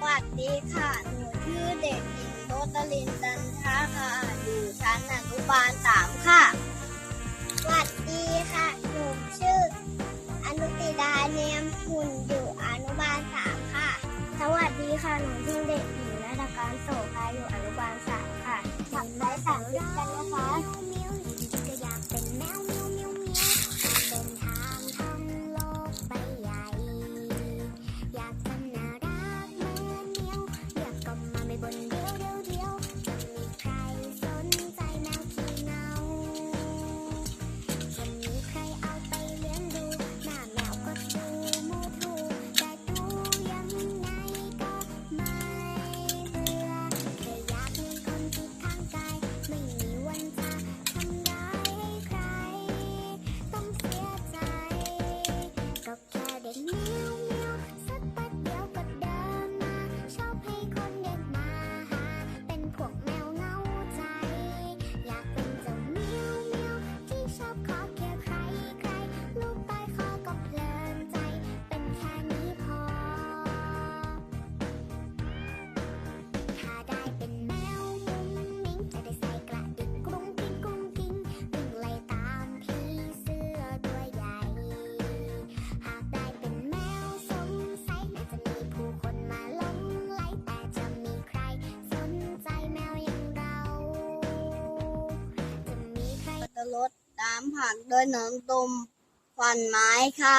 สวัสดีค่ะ หนูชื่อเด็กหญิงโรตลินดันทาค่ะ อยู่ชั้นอนุบาลสามค่ะ สวัสดีค่ะ หนูชื่อ อนุติดาเนียมหุ่นอยู่อนุบาลสามค่ะ สวัสดีค่ะ หนูชื่อเด็กหญิงนัฏการโสภาอยู่อนุบาลสามค่ะสับไร้ ตามผักโดยหนอนตุ่มขวันไม้ค่ะ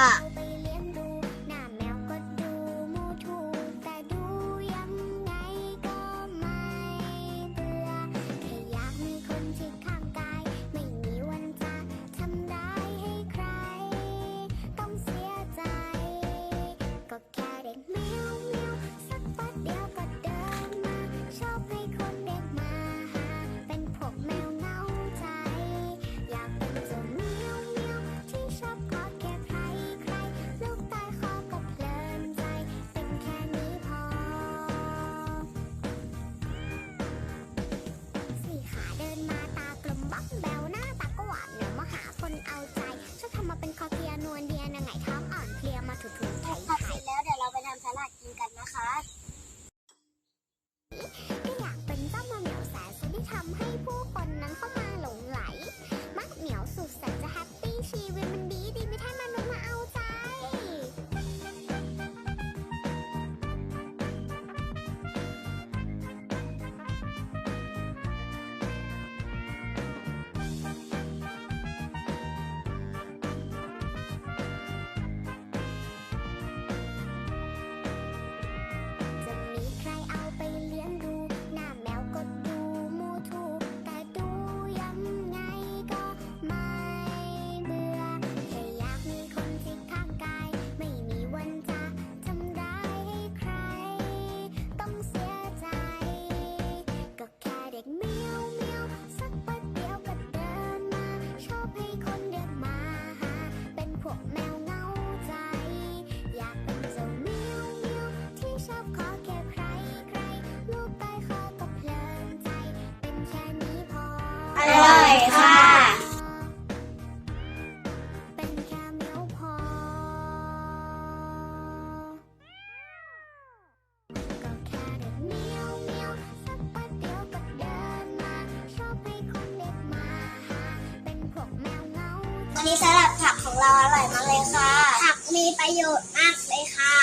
วันนี้สลัดผักของเราอร่อยมากเลยค่ะ ผักมีประโยชน์มากเลยค่ะ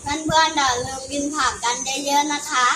เพื่อนๆอย่าลืมกินผักกันเยอะๆนะคะ